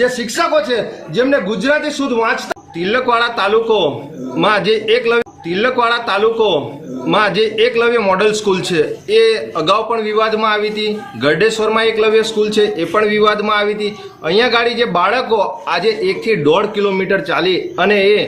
જે શિક્ષકો છે, જેમને ગુજરાતી શુદ્ધ વાંચતા. તિલકવાડા તાલુકોમાં જે એકલવ્ય તિલકવાડા તાલુકોમાં જે એકલવ્ય મોડલ સ્કૂલ છે, એ અગાઉ પણ વિવાદમાં આવી હતી. ગરડેશ્વરમાં એકલવ્ય સ્કૂલ છે, એ પણ વિવાદમાં આવી હતી. અહીંયા ગાડી જે બાળકો આજે એકથી દોઢ કિલોમીટર ચાલી અને એ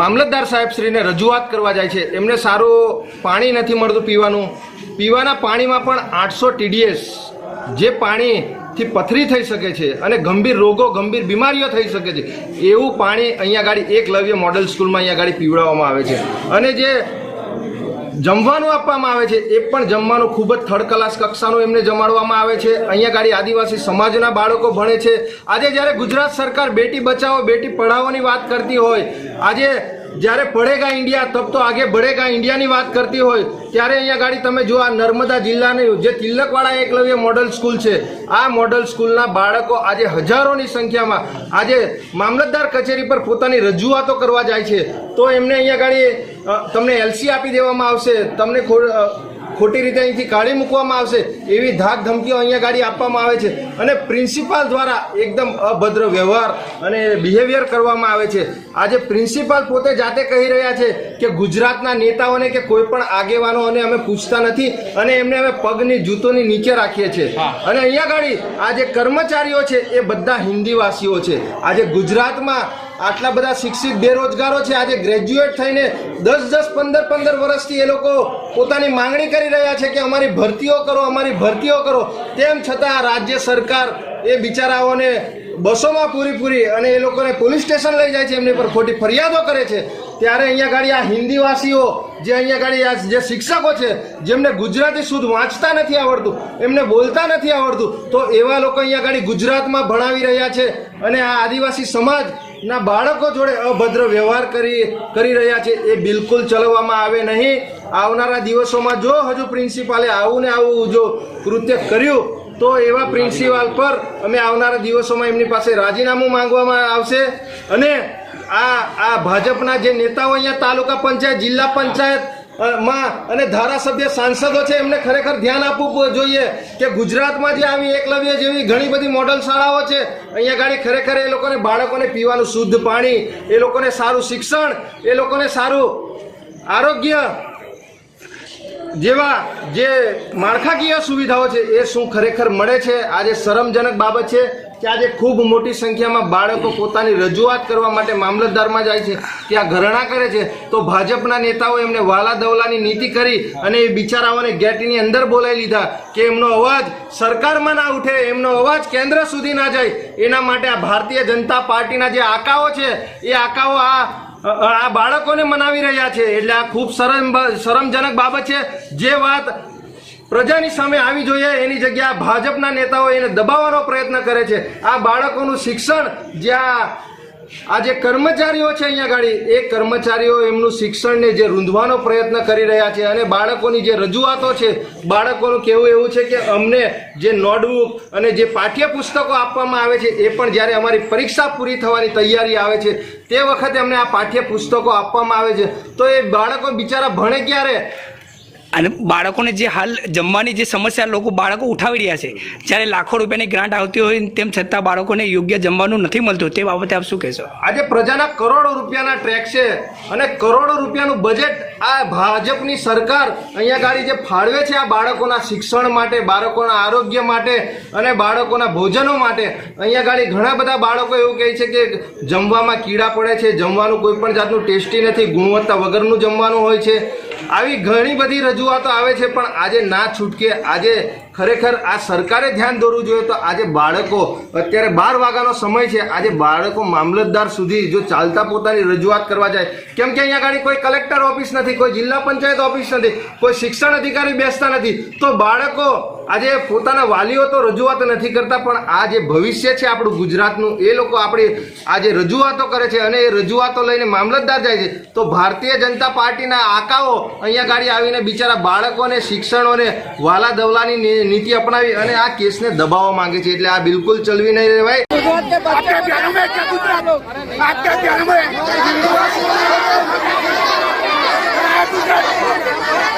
મામલતદાર સાહેબશ્રીને રજૂઆત કરવા જાય છે. એમને સારું પાણી નથી મળતું પીવાનું. પીવાના પાણીમાં પણ આઠસો ટીડીએસ જે પાણીથી પથરી થઈ શકે છે અને ગંભીર રોગો, ગંભીર બીમારીઓ થઈ શકે છે. એવું પાણી અહીંયા ગાડી એકલવ્ય મોડલ સ્કૂલમાં અહીંયા ગાડી પીવડાવવામાં આવે છે. અને જે જમવાનું આપવામાં આવે છે, એ પણ જમવાનું ખૂબ જ થર્ડ ક્લાસ કક્ષાનું એમને જમાડવામાં આવે છે. અહીંયા ગાડી આદિવાસી સમાજના બાળકો ભણે છે. આજે જ્યારે ગુજરાત સરકાર બેટી બચાવો, બેટી પઢાઓની વાત કરતી હોય, આજે જ્યારે પડેગા ઇન્ડિયા, તબ તો આગે બઢેગા ઇન્ડિયાની વાત કરતી હોય, ત્યારે અહીંયા ગાડી તમે જો આ નર્મદા જિલ્લાની જે તિલકવાળા એકલવ્ય મોડલ સ્કૂલ છે, આ મોડલ સ્કૂલના બાળકો આજે હજારોની સંખ્યામાં આજે મામલતદાર કચેરી પર પોતાની રજૂઆતો કરવા જાય છે. તો એમને અહીંયા ગાડી તમને એલસી આપી દેવામાં આવશે તમને ખોટી રીતે અહીંથી કાઢી મૂકવામાં આવશે એવી ધાક ધમકીઓ અહીંયા ગાડી આપવામાં આવે છે. અને પ્રિન્સિપાલ દ્વારા એકદમ અભદ્ર વ્યવહાર અને બિહેવિયર કરવામાં આવે છે. આજે પ્રિન્સિપાલ પોતે જાતે કહી રહ્યા છે કે ગુજરાતના નેતાઓને કે કોઈ પણ આગેવાનોને અમે પૂછતા નથી અને એમને અમે પગની જૂતોની નીચે રાખીએ છીએ. અને અહીંયા ગાડી આ જે કર્મચારીઓ છે એ બધા હિન્દીવાસીઓ છે. આજે ગુજરાતમાં આટલા બધા શિક્ષિત બેરોજગારો છે, આજે ગ્રેજ્યુએટ થઈને દસ દસ, પંદર પંદર વર્ષથી એ લોકો પોતાની માંગણી કરી રહ્યા છે કે અમારી ભરતીઓ કરો, અમારી ભરતીઓ કરો. તેમ છતાં રાજ્ય સરકાર એ બિચારાઓને બસોમાં પૂરી અને એ લોકોને પોલીસ સ્ટેશન લઈ જાય છે, એમની પર ખોટી ફરિયાદો કરે છે. ત્યારે અહીંયા ગાડી આ હિન્દીવાસીઓ, જે અહીંયા ગાડી આ જે શિક્ષકો છે, જેમને ગુજરાતી શુદ્ધ વાંચતા નથી આવડતું, એમને બોલતા નથી આવડતું, તો એવા લોકો અહીંયા ગાડી ગુજરાતમાં ભણાવી રહ્યા છે. અને આ આદિવાસી સમાજ ના, બાળકો જોડે અભદ્ર વ્યવહાર કરી કરી રહ્યા છે, એ બિલકુલ ચલાવવામાં આવે નહીં. આવનારા દિવસોમાં જો હજુ પ્રિન્સિપાલે આવું ને આવું જો કૃત્ય કર્યું, તો એવા પ્રિન્સિપાલ પર અમે આવનારા દિવસોમાં એમની પાસે રાજીનામું માંગવામાં આવશે. અને આ આ ભાજપના જે નેતાઓ અહીંયા તાલુકા પંચાયત, જિલ્લા પંચાયત માં અને ધારાસભ્ય સાંસદો છે, એમને ખરેખર ધ્યાન આપવું જોઈએ કે ગુજરાતમાં જે આવી એકલવ્ય જેવી ઘણી બધી મોડલ શાળાઓ છે, અહીંયા ગાડી ખરેખર એ લોકોને બાળકોને પીવાનું શુદ્ધ પાણી, એ લોકોને સારું શિક્ષણ, એ લોકોને સારું આરોગ્ય જેવા જે માળખાકીય સુવિધાઓ છે, એ શું ખરેખર મળે છે? આજે શરમજનક બાબત છે કે આજે ખૂબ મોટી સંખ્યામાં બાળકો પોતાની રજૂઆત કરવા માટે મામલતદારમાં જાય છે ત્યાં ઘરણા કરે છે, તો ભાજપના નેતાઓ એમને વાલા દવલાની નીતિ કરી અને એ બિચારાઓને ગેટની અંદર બોલાવી લીધા કે એમનો અવાજ સરકારમાં ના ઉઠે, એમનો અવાજ કેન્દ્ર સુધી ના જાય. એના માટે આ ભારતીય જનતા પાર્ટીના જે આકાઓ છે, એ આકાઓ આ આ બાળકોને મનાવી રહ્યા છે. એટલે આ ખૂબ શરમ, શરમજનક બાબત છે. જે વાત પ્રજાની સામે આવી જોઈએ, એની જગ્યા ભાજપના નેતાઓ એને દબાવવાનો પ્રયત્ન કરે છે. આ બાળકોનું શિક્ષણ જ્યાં આ જે કર્મચારીઓ છે અહીંયા ગાડી, એ કર્મચારીઓ એમનું શિક્ષણને જે રૂંધવાનો પ્રયત્ન કરી રહ્યા છે અને બાળકોની જે રજૂઆતો છે, બાળકોનું કહેવું એવું છે કે અમને જે નોટબુક અને જે પાઠ્યપુસ્તકો આપવામાં આવે છે, એ પણ જ્યારે અમારી પરીક્ષા પૂરી થવાની તૈયારી આવે છે, તે વખતે અમને આ પાઠ્યપુસ્તકો આપવામાં આવે છે. તો એ બાળકો બિચારા ભણે ક્યારે? અને બાળકોને જે હાલ જમવાની જે સમસ્યા લોકો બાળકો ઉઠાવી રહ્યા છે, જ્યારે લાખો રૂપિયાની ગ્રાન્ટ આવતી હોય તેમ છતાં બાળકોને યોગ્ય જમવાનું નથી મળતું, તે બાબતે આપ શું કહેશો? આજે પ્રજાના કરોડો રૂપિયાના ટ્રેક છે અને કરોડો રૂપિયાનું બજેટ આ ભાજપની સરકાર અહીંયા ગાડી જે ફાળવે છે આ બાળકોના શિક્ષણ માટે, બાળકોના આરોગ્ય માટે અને બાળકોના ભોજનો માટે, અહીંયા ગાડી ઘણા બધા બાળકો એવું કહે છે કે જમવામાં કીડા પડે છે, જમવાનું કોઈ પણ જાતનું ટેસ્ટી નથી, ગુણવત્તા વગરનું જમવાનું હોય છે. આવી ઘણી બધી રજૂઆતો આવે છે, પણ આજે ના છૂટકે આજે ખરેખર આ સરકારે ધ્યાન દોરવું જોઈએ તો આજે બાળકો, અત્યારે બાર વાગ્યાનો સમય છે, આજે બાળકો મામલતદાર સુધી જો ચાલતા પોતાની રજૂઆત કરવા જાય, કેમ કે અહીંયા આગળ કોઈ કલેક્ટર ઓફિસ નથી, કોઈ જિલ્લા પંચાયત ઓફિસ નથી, કોઈ શિક્ષણ અધિકારી બેસતા નથી, તો બાળકો આજે પોતાના વાલીઓ તો રજૂઆત નથી કરતા, પણ આ જે ભવિષ્ય છે આપણું ગુજરાતનું, એ લોકો આપણી આ જે રજૂઆતો કરે છે અને એ રજૂઆતો લઈને મામલતદાર જાય છે, તો ભારતીય જનતા પાર્ટીના આકાઓ અહીંયા ગાડી આવીને બિચારા બાળકોને, શિક્ષણોને વાલા દવલાની નીતિ અપનાવી અને આ કેસને દબાવવા માંગે છે, એટલે આ બિલકુલ ચલવી નહીં રહેવાય. ગુજરાત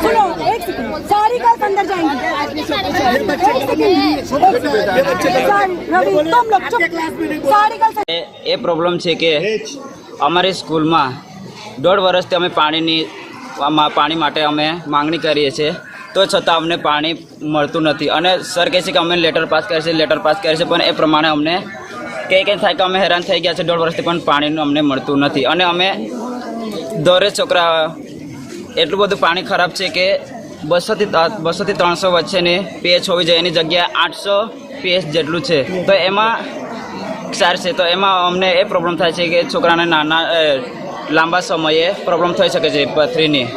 सुनो एक सेकंड सारी गर्ल्स अंदर जाएंगी सारी रवि तुम लोग चुप सारी गर्ल्स એ એ પ્રોબ્લેમ છે કે અમારી સ્કૂલમાં દોઢ વર્ષથી અમે પાણીની આમાં પાણી માટે અમે માંગણી કરીએ છીએ તો છતાં અમને પાણી મળતું નથી અને સર કહે છે કે અમે લેટર પાસ કરીએ છીએ લેટર પાસ કરીએ છીએ પણ એ પ્રમાણે અમને કંઈ કંઈ થાય કે અમે હેરાન થઈ ગયા છે દોઢ વર્ષથી પણ પાણીનું અમને મળતું નથી અને અમે દોરે છોકરા એટલું બધું પાણી ખરાબ છે કે બસોથી બસોથી ત્રણસો વચ્ચેની પીએચ હોવી જોઈએ. એની જગ્યાએ આઠસો પીએચ જેટલું છે. તો એમાં સાર છે. તો એમાં અમને એ પ્રોબ્લેમ થાય છે કે છોકરાને નાના લાંબા સમયે પ્રોબ્લેમ થઈ શકે છે પથરીની.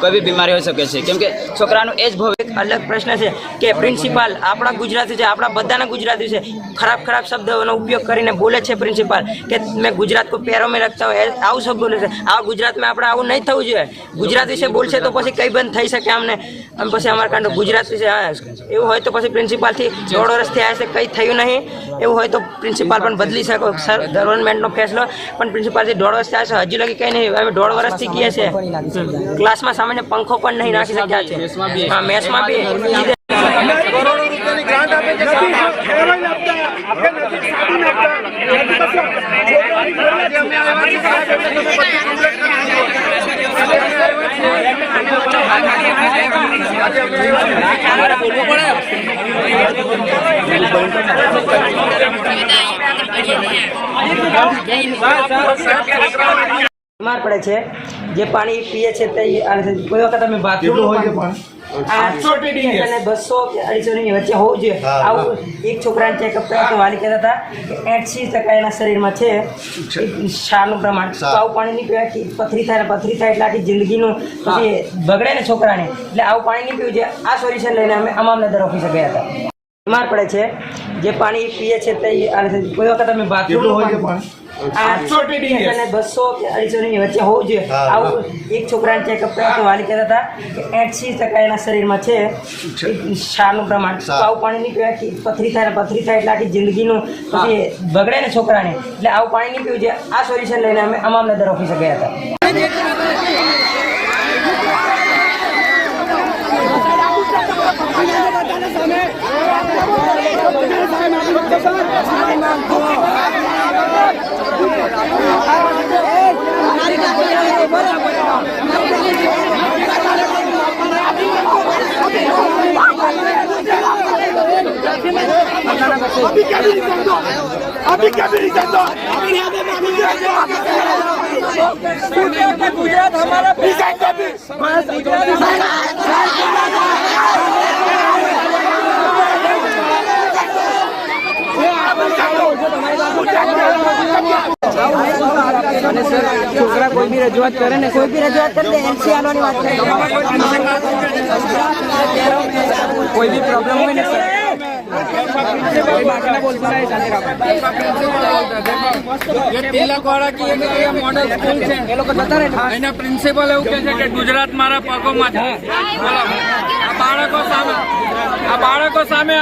કોઈ બી બીમારી હોઈ શકે છે. કેમ કે છોકરાનું એ જ ભવિક અલગ પ્રશ્ન છે કે પ્રિન્સિપાલ આપણા ગુજરાતી છે, આપણા બધાના ગુજરાતી છે. ખરાબ ખરાબ શબ્દોનો ઉપયોગ કરીને બોલે છે પ્રિન્સિપાલ કે મેં ગુજરાત કો પેરો મેં રખતા હોય આવું શબ્દ બોલે છે. આ ગુજરાતમાં આપણે આવું નહીં થવું જોઈએ. ગુજરાત વિશે બોલશે તો પછી કઈ બંધ થઈ શકે અમને આમ પછી અમારા કાંડો ગુજરાત વિશે એવું હોય તો પછી પ્રિન્સિપાલથી દોઢ વર્ષથી આવ્યા છે, કંઈ થયું નહીં. એવું હોય તો પ્રિન્સિપાલ પણ બદલી શકો. સર ગવર્મેન્ટનો ફેસલો, પણ પ્રિન્સિપાલથી દોઢ વર્ષથી આવ્યા છે, હજુ લગી કંઈ નહીં. અમે દોઢ વર્ષથી કહીએ છીએ. ક્લાસમાં સામાન્ય પંખો પણ નહીં નાખી શક્યા છે હા મેચમાં બી બીમાર પડે છે. જે પાણી પીએ છે તે કોઈ વખત અમે બાથરૂમ હોય બસો કે અઢીસો ની વચ્ચે હોવું જોઈએ. આવું એક છોકરાને ચેકઅપ કર્યા તો વાલી કહેતા હતા કે ટકા એના શરીરમાં છે. ક્ષારનું પ્રમાણ. તો આવું પાણી નહીં પથરી થાય ને પથરી થાય એટલે આખી જિંદગીનું પછી બગડે ને છોકરાને. એટલે આવું પાણી નહીં પીવું જોઈએ. આ સોલ્યુશન લઈને અમે અમામલતદાર ઓફિસે ગયા હતા. બીમાર પડે છે. જે પાણી પીએ છે તે કોઈ વખત અમે બાથરૂમ અને બસો અઢીસો ની વચ્ચે હોવું જોઈએ. આવું એક છોકરાને ચેકઅપ કર્યા તો વાલી કહેતા હતા કે એંશી ટકા એના શરીરમાં છે. ક્ષારનું પ્રમાણ. તો આવું પાણી કે પથરી થાય ને પથરી થાય એટલે આખી જિંદગીનું પછી બગડે ને છોકરાને. એટલે આવું પાણી નહીં પીવું છે. આ સોલ્યુશન લઈને અમે અમામનગર ઓફિસે ગયા હતા. છોકરા કોઈ બી રજૂઆત કરે ને કોઈ બી રજૂઆત કરે એનસીઆર વાત કરે કોઈ બી પ્રોબ્લેમ હોય ને સર પ્રિન્સિપલ એવું કે છે. કે ગુજરાત મારા પગોમાં છે આ બાળકો સામે આ બાળકો સામે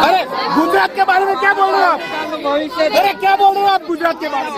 અરે ગુજરાત કે બારે ક્યાં બોલ રહે ભવિષ્ય ક્યાં બોલ રહે ગુજરાત કે બારે